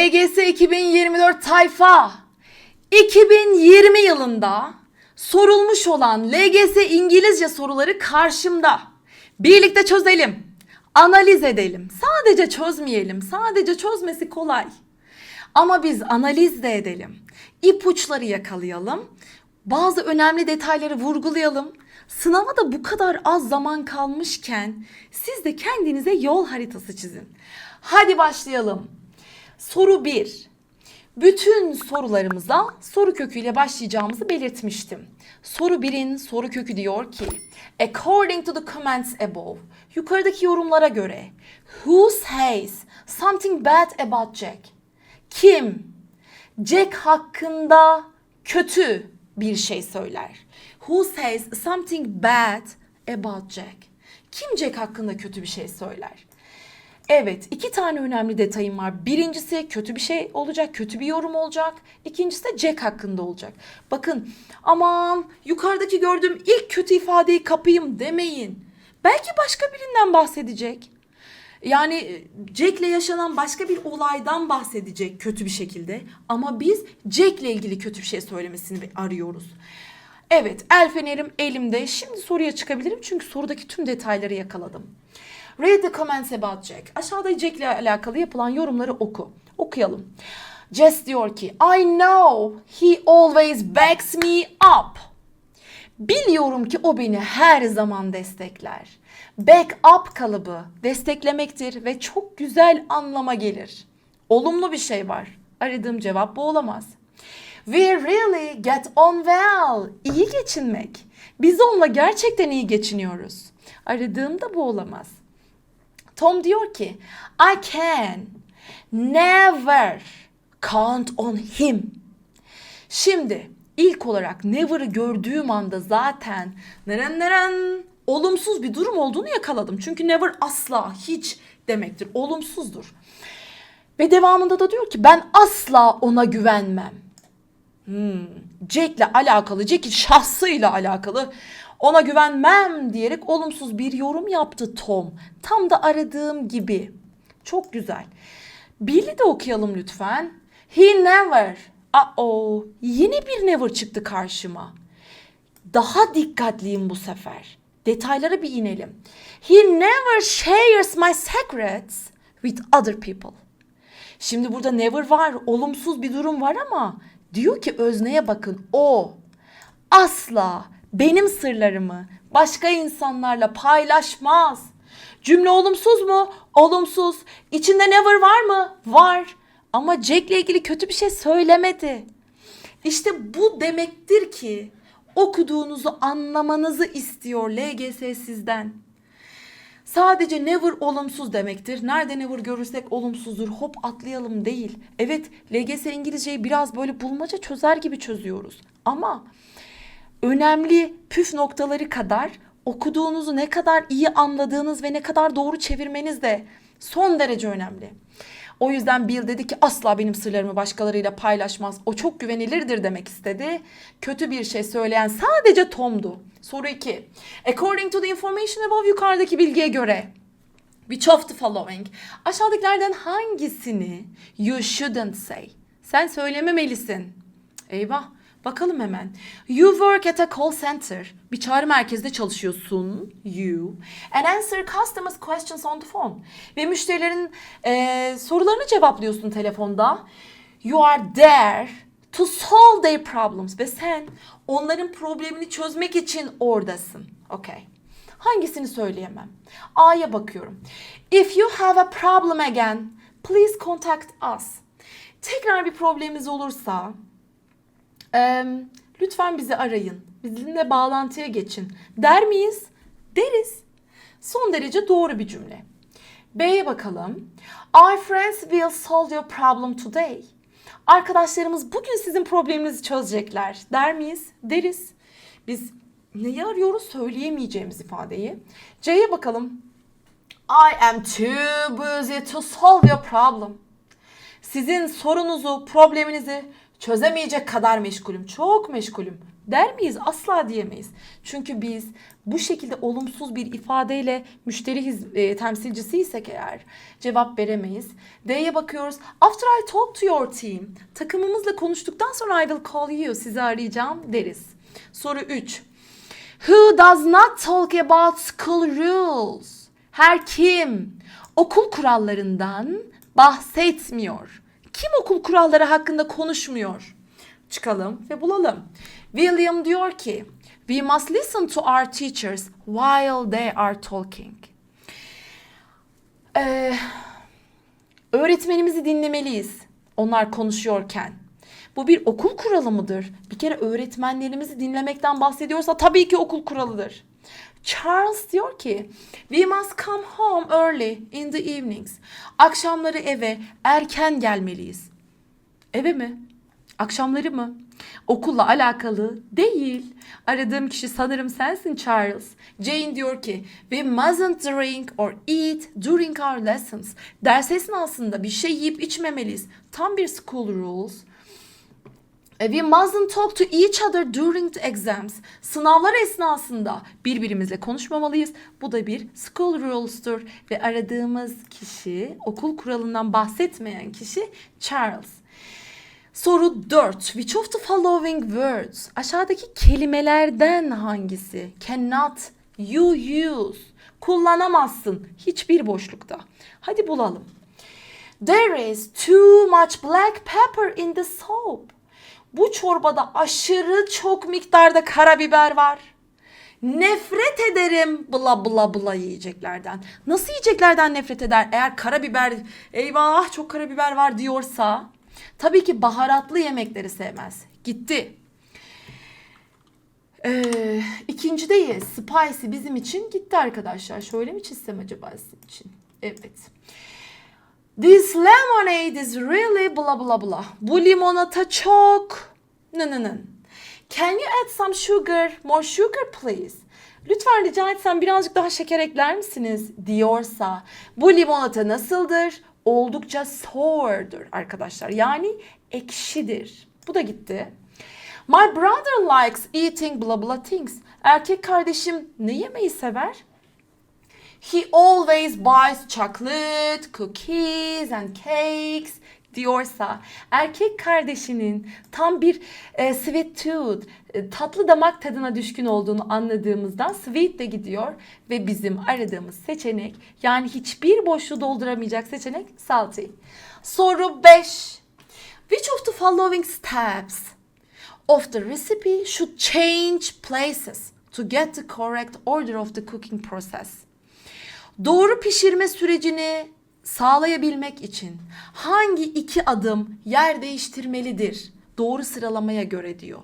LGS 2024 tayfa 2020 yılında sorulmuş olan LGS İngilizce soruları karşımda. Birlikte çözelim. Analiz edelim. Sadece çözmeyelim. Sadece çözmesi kolay. Ama biz analiz de edelim. İpuçları yakalayalım. Bazı önemli detayları vurgulayalım. Sınava da bu kadar az zaman kalmışken siz de kendinize yol haritası çizin. Hadi başlayalım. Soru 1. Bütün sorularımıza soru köküyle başlayacağımızı belirtmiştim. Soru 1'in soru kökü diyor ki According to the comments above Yukarıdaki yorumlara göre Who says something bad about Jack? Kim Jack hakkında kötü bir şey söyler? Who says something bad about Jack? Kim Jack hakkında kötü bir şey söyler? Evet, iki tane önemli detayım var. Birincisi kötü bir şey olacak, kötü bir yorum olacak. İkincisi de Jack hakkında olacak. Bakın, aman yukarıdaki gördüğüm ilk kötü ifadeyi kapayım demeyin. Belki başka birinden bahsedecek. Yani e, Jack'le yaşanan başka bir olaydan bahsedecek kötü bir şekilde. Ama biz Jack'le ilgili kötü bir şey söylemesini arıyoruz. Evet, el fenerim elimde. Şimdi soruya çıkabilirim çünkü sorudaki tüm detayları yakaladım. Read the comments about Jack. Aşağıda Jack ile alakalı yapılan yorumları oku. Okuyalım. Jess diyor ki I know he always backs me up. Biliyorum ki o beni her zaman destekler. Back up kalıbı desteklemektir ve çok güzel anlama gelir. Olumlu bir şey var. Aradığım cevap bu olamaz. We really get on well. İyi geçinmek. Biz onunla gerçekten iyi geçiniyoruz. Aradığım da bu olamaz. Tom diyor ki I can never count on him. Şimdi ilk olarak never'ı gördüğüm anda zaten neren neren olumsuz bir durum olduğunu yakaladım. Çünkü never asla hiç demektir. Olumsuzdur. Ve devamında da diyor ki ben asla ona güvenmem. Hmm, Jack'le alakalı, Jack'in şahsıyla alakalı ona güvenmem diyerek olumsuz bir yorum yaptı Tom. Tam da aradığım gibi. Çok güzel. Billy de okuyalım lütfen. He never. Uh-oh. Yine bir never çıktı karşıma. Daha dikkatliyim bu sefer. Detaylara bir inelim. He never shares my secrets with other people. Şimdi burada never var, olumsuz bir durum var ama diyor ki özneye bakın. O asla benim sırlarımı başka insanlarla paylaşmaz. Cümle olumsuz mu? Olumsuz. İçinde never var mı? Var. Ama Jack'le ilgili kötü bir şey söylemedi. İşte bu demektir ki okuduğunuzu anlamanızı istiyor LGS sizden. Sadece never olumsuz demektir. Nerede never görürsek olumsuzdur. Hop atlayalım değil. Evet LGS İngilizceyi biraz böyle bulmaca çözer gibi çözüyoruz. Ama önemli püf noktaları kadar okuduğunuzu ne kadar iyi anladığınız ve ne kadar doğru çevirmeniz de son derece önemli. O yüzden Bill dedi ki asla benim sırlarımı başkalarıyla paylaşmaz. O çok güvenilirdir demek istedi. Kötü bir şey söyleyen sadece Tom'du. Soru 2. According to the information above yukarıdaki bilgiye göre Which of the following? Aşağıdakilerden hangisini you shouldn't say? Sen söylememelisin. Eyvah. Bakalım hemen. You work at a call center. Bir çağrı merkezinde çalışıyorsun. You. And answer customers questions on the phone. Ve müşterilerin eee, sorularını cevaplıyorsun telefonda. You are there to solve their problems. Ve sen onların problemini çözmek için oradasın. Okay. Hangisini söyleyemem? A'ya bakıyorum. If you have a problem again, please contact us. Tekrar bir problemimiz olursa Eee, lütfen bizi arayın. Bizimle bağlantıya geçin. Der miyiz? Deriz. Son derece doğru bir cümle. B'ye bakalım. Our friends will solve your problem today. Arkadaşlarımız bugün sizin probleminizi çözecekler. Der miyiz? Deriz. Biz neyi arıyoruz? Söyleyemeyeceğimiz ifadeyi. C'ye bakalım. I am too busy to solve your problem. Sizin sorunuzu, probleminizi çözemeyecek kadar meşgulüm. Çok meşgulüm. Der miyiz? Asla diyemeyiz. Çünkü biz bu şekilde olumsuz bir ifadeyle müşteri hiz- e, temsilcisiysek eğer cevap veremeyiz. D'ye bakıyoruz. After I talk to your team. Takımımızla konuştuktan sonra I will call you. Sizi arayacağım deriz. Soru 3. Who does not talk about school rules? Her kim okul kurallarından bahsetmiyor. Kim okul kuralları hakkında konuşmuyor? Çıkalım ve bulalım. William diyor ki, We must listen to our teachers while they are talking. Ee, öğretmenimizi dinlemeliyiz. Onlar konuşuyorken. Bu bir okul kuralı mıdır? Bir kere öğretmenlerimizi dinlemekten bahsediyorsa tabii ki okul kuralıdır. Charles diyor ki, we must come home early in the evenings. Akşamları eve erken gelmeliyiz. Eve mi? Akşamları mı? Okulla alakalı değil. Aradığım kişi sanırım sensin Charles. Jane diyor ki we mustn't drink or eat during our lessons. Ders esnasında bir şey yiyip içmemeliyiz. Tam bir school rules. E, We mustn't talk to each other during the exams. Sınavlar esnasında birbirimizle konuşmamalıyız. Bu da bir school rules'tur. Ve aradığımız kişi, okul kuralından bahsetmeyen kişi Charles. Soru 4. Which of the following words? Aşağıdaki kelimelerden hangisi? Cannot you use? Kullanamazsın hiçbir boşlukta. Hadi bulalım. There is too much black pepper in the soup. Bu çorbada aşırı çok miktarda karabiber var. Nefret ederim bla bla bla yiyeceklerden. Nasıl yiyeceklerden nefret eder? Eğer karabiber, eyvah çok karabiber var diyorsa tabii ki baharatlı yemekleri sevmez. Gitti. Ee, ikincideyiz. Spicy bizim için gitti arkadaşlar. Şöyle mi çizsem acaba sizin için? Evet. This lemonade is really bla bla bla. Bu limonata çok. Nı nı nı. Can you add some sugar? More sugar please. Lütfen rica etsem birazcık daha şeker ekler misiniz? Diyorsa bu limonata nasıldır? Oldukça sour'dur arkadaşlar. Yani ekşidir. Bu da gitti. My brother likes eating blah blah things. Erkek kardeşim ne yemeyi sever? He always buys chocolate, cookies and cakes diyorsa erkek kardeşinin tam bir e, sweet tooth, e, tatlı damak tadına düşkün olduğunu anladığımızdan sweet de gidiyor ve bizim aradığımız seçenek yani hiçbir boşluğu dolduramayacak seçenek salty. Soru 5. Which of the following steps of the recipe should change places to get the correct order of the cooking process? Doğru pişirme sürecini sağlayabilmek için hangi iki adım yer değiştirmelidir? Doğru sıralamaya göre diyor.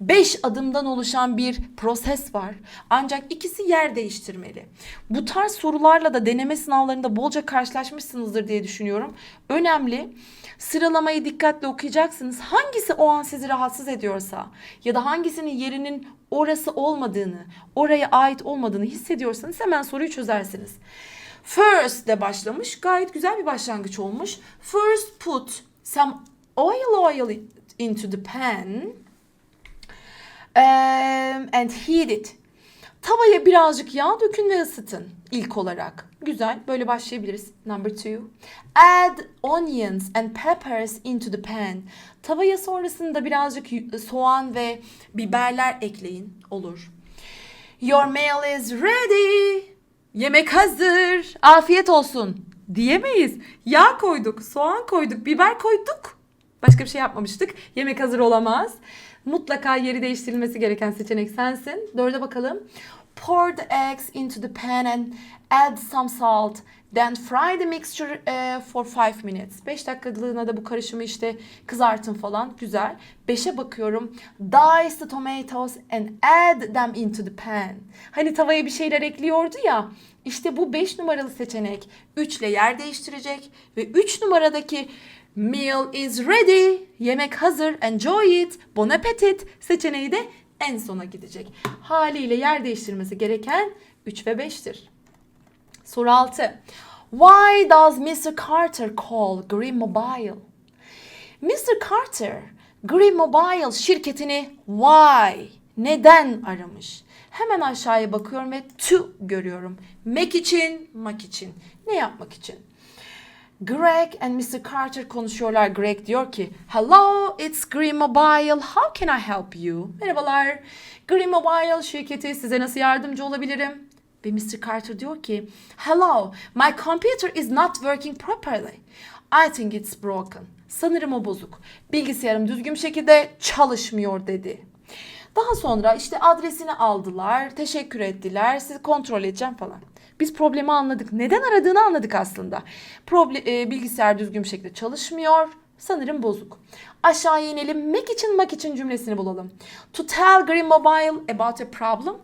5 adımdan oluşan bir proses var. Ancak ikisi yer değiştirmeli. Bu tarz sorularla da deneme sınavlarında bolca karşılaşmışsınızdır diye düşünüyorum. Önemli. Sıralamayı dikkatle okuyacaksınız. Hangisi o an sizi rahatsız ediyorsa ya da hangisinin yerinin orası olmadığını, oraya ait olmadığını hissediyorsanız hemen soruyu çözersiniz. First de başlamış. Gayet güzel bir başlangıç olmuş. First put some oil oil into the pan um, and heat it. Tavaya birazcık yağ dökün ve ısıtın ilk olarak. Güzel. Böyle başlayabiliriz. Number two. Add onions and peppers into the pan. Tavaya sonrasında birazcık soğan ve biberler ekleyin. Olur. Your meal is ready. Yemek hazır. Afiyet olsun. Diyemeyiz. Yağ koyduk, soğan koyduk, biber koyduk. Başka bir şey yapmamıştık. Yemek hazır olamaz. Mutlaka yeri değiştirilmesi gereken seçenek sensin. Dörde bakalım. Pour the eggs into the pan and add some salt. Then fry the mixture eh, for 5 minutes. 5 dakikalığına da bu karışımı işte kızartın falan. Güzel. 5'e bakıyorum. Dice the tomatoes and add them into the pan. Hani tavaya bir şeyler ekliyordu ya. İşte bu 5 numaralı seçenek 3 ile yer değiştirecek ve 3 numaradaki Meal is ready. Yemek hazır. Enjoy it. Bon appetit seçeneği de en sona gidecek. Haliyle yer değiştirmesi gereken 3 ve 5'tir. Soru 6. Why does Mr. Carter call Green Mobile? Mr. Carter Green Mobile şirketini why, neden aramış? Hemen aşağıya bakıyorum ve to görüyorum. Make için, mak için. Ne yapmak için? Greg and Mr. Carter konuşuyorlar. Greg diyor ki, Hello, it's Green Mobile. How can I help you? Merhabalar. Green Mobile şirketi size nasıl yardımcı olabilirim? Ve Mr. Carter diyor ki, Hello, my computer is not working properly. I think it's broken. Sanırım o bozuk. Bilgisayarım düzgün şekilde çalışmıyor dedi. Daha sonra işte adresini aldılar, teşekkür ettiler, sizi kontrol edeceğim falan. Biz problemi anladık. Neden aradığını anladık aslında. Proble e, bilgisayar düzgün bir şekilde çalışmıyor. Sanırım bozuk. Aşağıya inelim. Make için mak için cümlesini bulalım. To tell Green Mobile about a problem.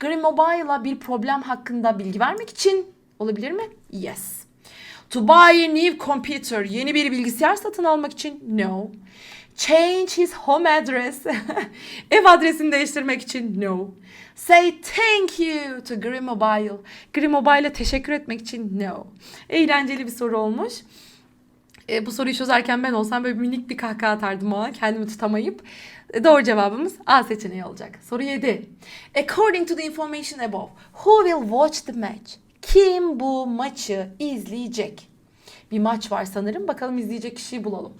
Green Mobile'a bir problem hakkında bilgi vermek için olabilir mi? Yes. To buy a new computer. Yeni bir bilgisayar satın almak için? No. Change his home address. Ev adresini değiştirmek için? No. Say thank you to Green Mobile. Green Mobile'e teşekkür etmek için? No. Eğlenceli bir soru olmuş. E, bu soruyu çözerken ben olsam böyle minik bir kahkaha atardım o an kendimi tutamayıp. E, doğru cevabımız A seçeneği olacak. Soru 7. According to the information above, who will watch the match? Kim bu maçı izleyecek? Bir maç var sanırım. Bakalım izleyecek kişiyi bulalım.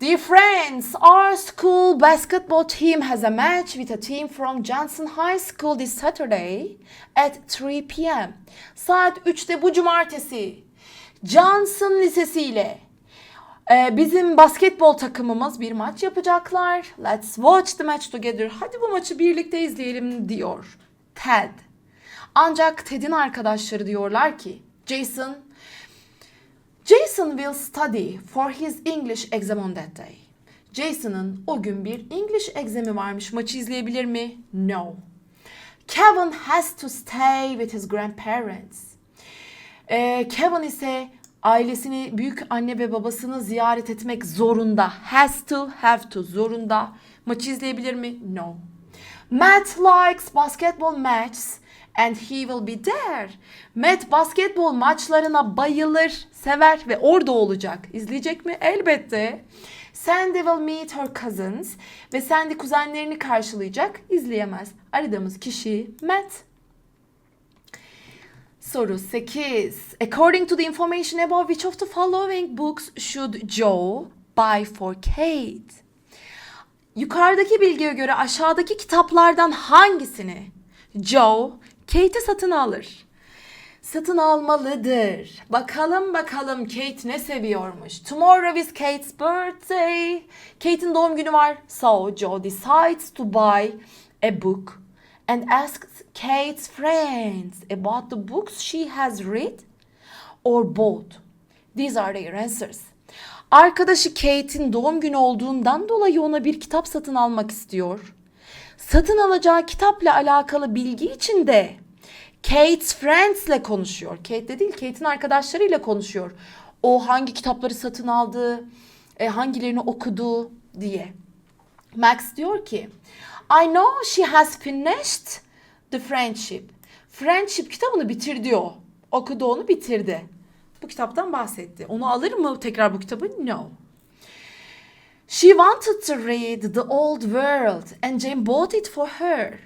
Dear friends, our school basketball team has a match with a team from Johnson High School this Saturday at 3 p.m. Saat 3'te bu cumartesi Johnson Lisesi ile e, bizim basketbol takımımız bir maç yapacaklar. Let's watch the match together. Hadi bu maçı birlikte izleyelim diyor Ted. Ancak Ted'in arkadaşları diyorlar ki Jason Jason will study for his English exam on that day. Jason'ın o gün bir English egzemi varmış. Maçı izleyebilir mi? No. Kevin has to stay with his grandparents. Ee, Kevin ise ailesini, büyük anne ve babasını ziyaret etmek zorunda. Has to, have to, zorunda. Maçı izleyebilir mi? No. Matt likes basketball matches and he will be there. Matt basketbol maçlarına bayılır, sever ve orada olacak. İzleyecek mi? Elbette. Sandy will meet her cousins ve Sandy kuzenlerini karşılayacak. İzleyemez. Aradığımız kişi Matt. Soru 8. According to the information above, which of the following books should Joe buy for Kate? Yukarıdaki bilgiye göre aşağıdaki kitaplardan hangisini Joe Kate'e satın alır? Satın almalıdır. Bakalım bakalım Kate ne seviyormuş. Tomorrow is Kate's birthday. Kate'in doğum günü var. So Joe decides to buy a book and asks Kate's friends about the books she has read or bought. These are their answers. Arkadaşı Kate'in doğum günü olduğundan dolayı ona bir kitap satın almak istiyor. Satın alacağı kitapla alakalı bilgi için de Kate's friends'le konuşuyor. Kate de değil, Kate'in arkadaşlarıyla konuşuyor. O hangi kitapları satın aldı, e, hangilerini okudu diye. Max diyor ki, I know she has finished the friendship. Friendship kitabını bitirdi o. Okudu onu bitirdi. Bu kitaptan bahsetti. Onu alır mı tekrar bu kitabı? No. She wanted to read The Old World and Jane bought it for her.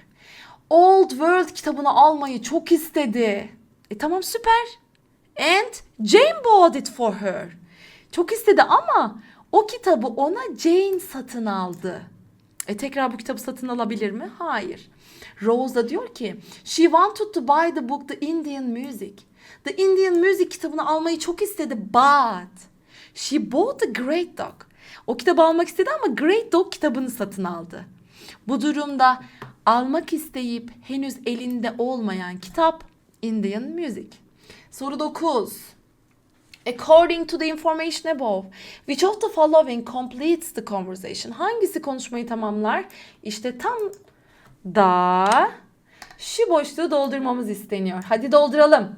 Old World kitabını almayı çok istedi. E tamam süper. And Jane bought it for her. Çok istedi ama o kitabı ona Jane satın aldı. E tekrar bu kitabı satın alabilir mi? Hayır. Rose da diyor ki she wanted to buy the book The Indian Music. The Indian Music kitabını almayı çok istedi but she bought The Great Dog. O kitabı almak istedi ama Great Dog kitabını satın aldı. Bu durumda almak isteyip henüz elinde olmayan kitap Indian Music. Soru 9. According to the information above, which of the following completes the conversation? Hangisi konuşmayı tamamlar? İşte tam da şu boşluğu doldurmamız isteniyor. Hadi dolduralım.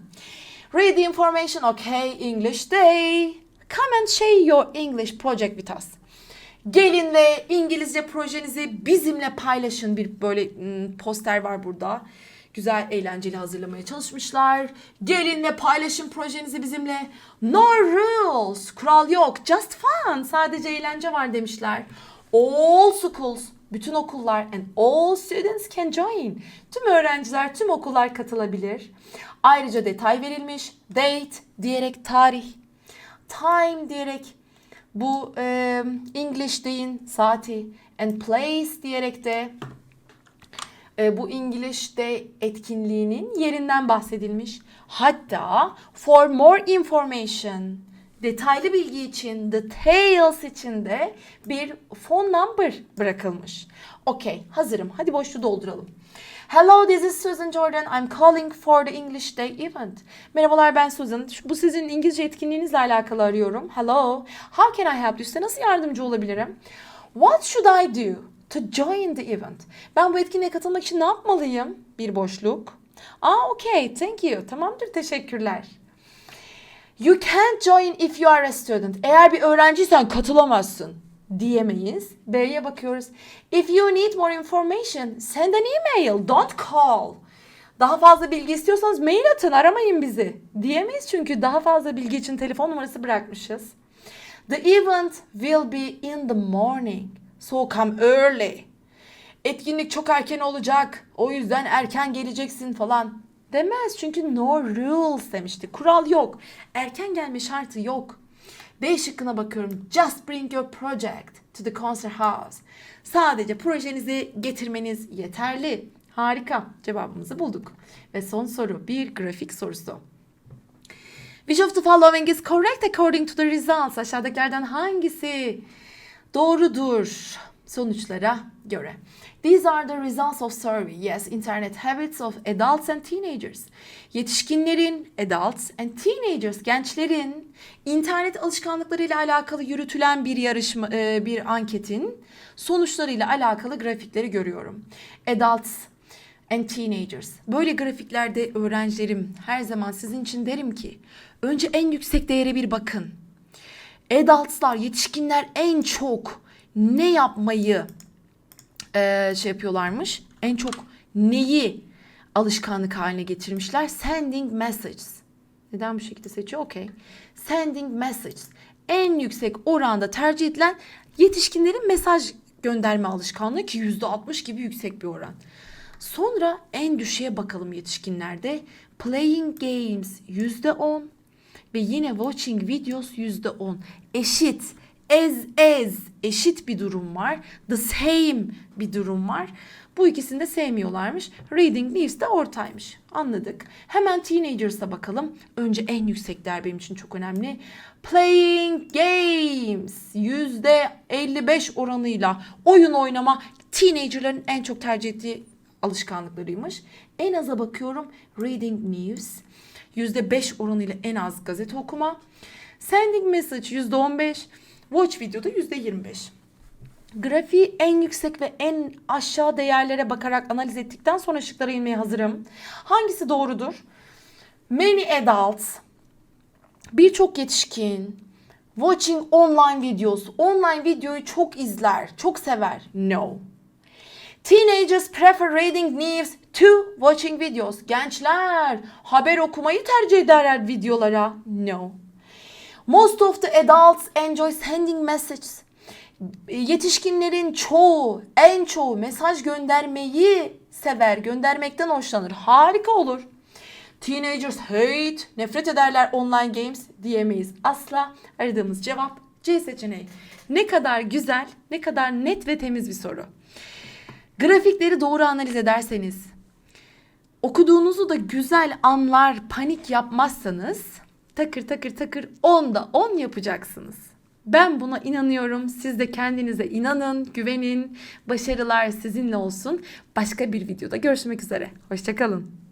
Read the information, okay, English day. Come and share your English project with us. Gelin ve İngilizce projenizi bizimle paylaşın. Bir böyle hmm, poster var burada. Güzel, eğlenceli hazırlamaya çalışmışlar. Gelin ve paylaşın projenizi bizimle. No rules, kural yok. Just fun, sadece eğlence var demişler. All schools, bütün okullar and all students can join. Tüm öğrenciler, tüm okullar katılabilir. Ayrıca detay verilmiş. Date diyerek tarih. Time diyerek bu e, English deyin saati. And place diyerek de e, bu Day etkinliğinin yerinden bahsedilmiş. Hatta for more information detaylı bilgi için details için de bir phone number bırakılmış. Okey hazırım hadi boşluğu dolduralım. Hello this is Susan Jordan. I'm calling for the English Day event. Merhabalar ben Susan. Bu sizin İngilizce etkinliğinizle alakalı arıyorum. Hello. How can I help you? Size nasıl yardımcı olabilirim? What should I do to join the event? Ben bu etkinliğe katılmak için ne yapmalıyım? Bir boşluk. Aa okay thank you. Tamamdır teşekkürler. You can't join if you are a student. Eğer bir öğrenciysen katılamazsın diyemeyiz. B'ye bakıyoruz. If you need more information, send an email, don't call. Daha fazla bilgi istiyorsanız mail atın, aramayın bizi. Diyemeyiz çünkü daha fazla bilgi için telefon numarası bırakmışız. The event will be in the morning. So come early. Etkinlik çok erken olacak. O yüzden erken geleceksin falan. Demez çünkü no rules demişti. Kural yok. Erken gelme şartı yok. B şıkkına bakıyorum. Just bring your project to the concert house. Sadece projenizi getirmeniz yeterli. Harika. Cevabımızı bulduk. Ve son soru bir grafik sorusu. Which of the following is correct according to the results? Aşağıdakilerden hangisi doğrudur sonuçlara göre? These are the results of survey. Yes, internet habits of adults and teenagers. Yetişkinlerin, adults and teenagers, gençlerin internet alışkanlıklarıyla alakalı yürütülen bir yarışma, e, bir anketin sonuçlarıyla alakalı grafikleri görüyorum. Adults and teenagers. Böyle grafiklerde öğrencilerim her zaman sizin için derim ki önce en yüksek değere bir bakın. Adultslar, yetişkinler en çok ne yapmayı e, şey yapıyorlarmış? En çok neyi alışkanlık haline getirmişler? Sending messages. Neden bu şekilde seçiyor? Okey. Sending messages. En yüksek oranda tercih edilen yetişkinlerin mesaj gönderme alışkanlığı ki %60 gibi yüksek bir oran. Sonra en düşüğe bakalım yetişkinlerde. Playing games %10 ve yine watching videos %10. Eşit, as as eşit bir durum var. The same bir durum var. Bu ikisini de sevmiyorlarmış. Reading news de ortaymış. Anladık. Hemen teenagers'a bakalım. Önce en yüksek değer benim için çok önemli. Playing games %55 oranıyla oyun oynama teenagerların en çok tercih ettiği alışkanlıklarıymış. En aza bakıyorum reading news. %5 oranıyla en az gazete okuma. Sending message %15. Watch videoda %25. Grafiği en yüksek ve en aşağı değerlere bakarak analiz ettikten sonra şıklara inmeye hazırım. Hangisi doğrudur? Many adults, birçok yetişkin, watching online videos, online videoyu çok izler, çok sever. No. Teenagers prefer reading news to watching videos. Gençler haber okumayı tercih ederler videolara. No. Most of the adults enjoy sending messages. Yetişkinlerin çoğu, en çoğu mesaj göndermeyi sever, göndermekten hoşlanır. Harika olur. Teenagers hate, nefret ederler online games diyemeyiz. Asla aradığımız cevap C seçeneği. Ne kadar güzel, ne kadar net ve temiz bir soru. Grafikleri doğru analiz ederseniz, okuduğunuzu da güzel anlar, panik yapmazsanız takır takır takır 10'da 10 yapacaksınız. Ben buna inanıyorum. Siz de kendinize inanın, güvenin. Başarılar sizinle olsun. Başka bir videoda görüşmek üzere. Hoşçakalın.